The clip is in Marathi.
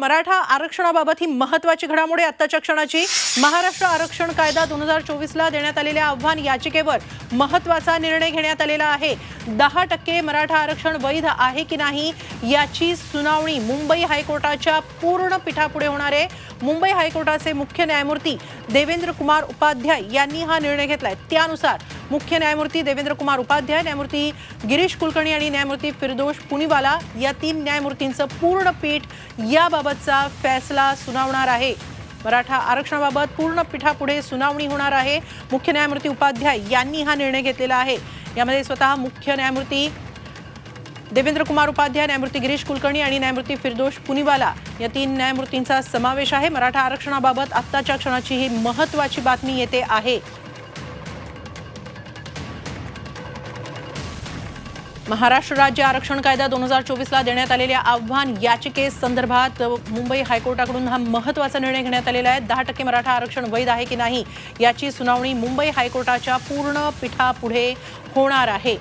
मराठा आरक्षणाबाबत ही महत्वाची घडामोडी आत्ताच्या क्षणाची. महाराष्ट्र आरक्षण कायदा दोन हजार चोवीसला देण्यात आलेल्या आव्हान याचिकेवर महत्त्वाचा निर्णय घेण्यात आलेला आहे. दहा टक्के मराठा आरक्षण वैध आहे की नाही याची सुनावणी मुंबई हायकोर्टाच्या पूर्ण पीठापुढे होणार आहे. मुंबई हायकोर्टाचे मुख्य न्यायमूर्ती देवेंद्र कुमार उपाध्याय यांनी हा निर्णय घेतलाय. त्यानुसार मुख्य न्यायमूर्ती देवेंद्र कुमार उपाध्याय न्यायमूर्ती गिरीश कुलकर्णी आणि न्यायमूर्ती फिरदोष पुनिवाला या तीन न्यायमूर्तींचं पूर्ण पीठ याबाबतचा फैसला सुनावणार आहे. मराठा आरक्षणाबाबत पूर्ण पीठापुढे सुनावणी होणार आहे. मुख्य न्यायमूर्ती उपाध्याय यांनी हा निर्णय घेतलेला आहे. यामध्ये स्वतः मुख्य न्यायमूर्ती देवेंद्र कुमार उपाध्याय न्यायमूर्ती गिरीश कुलकर्णी आणि न्यायमूर्ती फिरदोष पुनीवाला या तीन न्यायमूर्तींचा समावेश आहे. मराठा आरक्षणाबाबत आत्ताच्या क्षणाची ही महत्वाची बातमी येते आहे. महाराष्ट्र राज्य आरक्षण कायदा दोन हजार चोवीसला देण्यात आलेल्या आव्हान याचिकेसंदर्भात मुंबई हायकोर्टाकडून हा महत्त्वाचा निर्णय घेण्यात आलेला आहे. दहा टक्के मराठा आरक्षण वैध आहे की नाही याची सुनावणी मुंबई हायकोर्टाच्या पूर्ण पीठापुढे होणार आहे.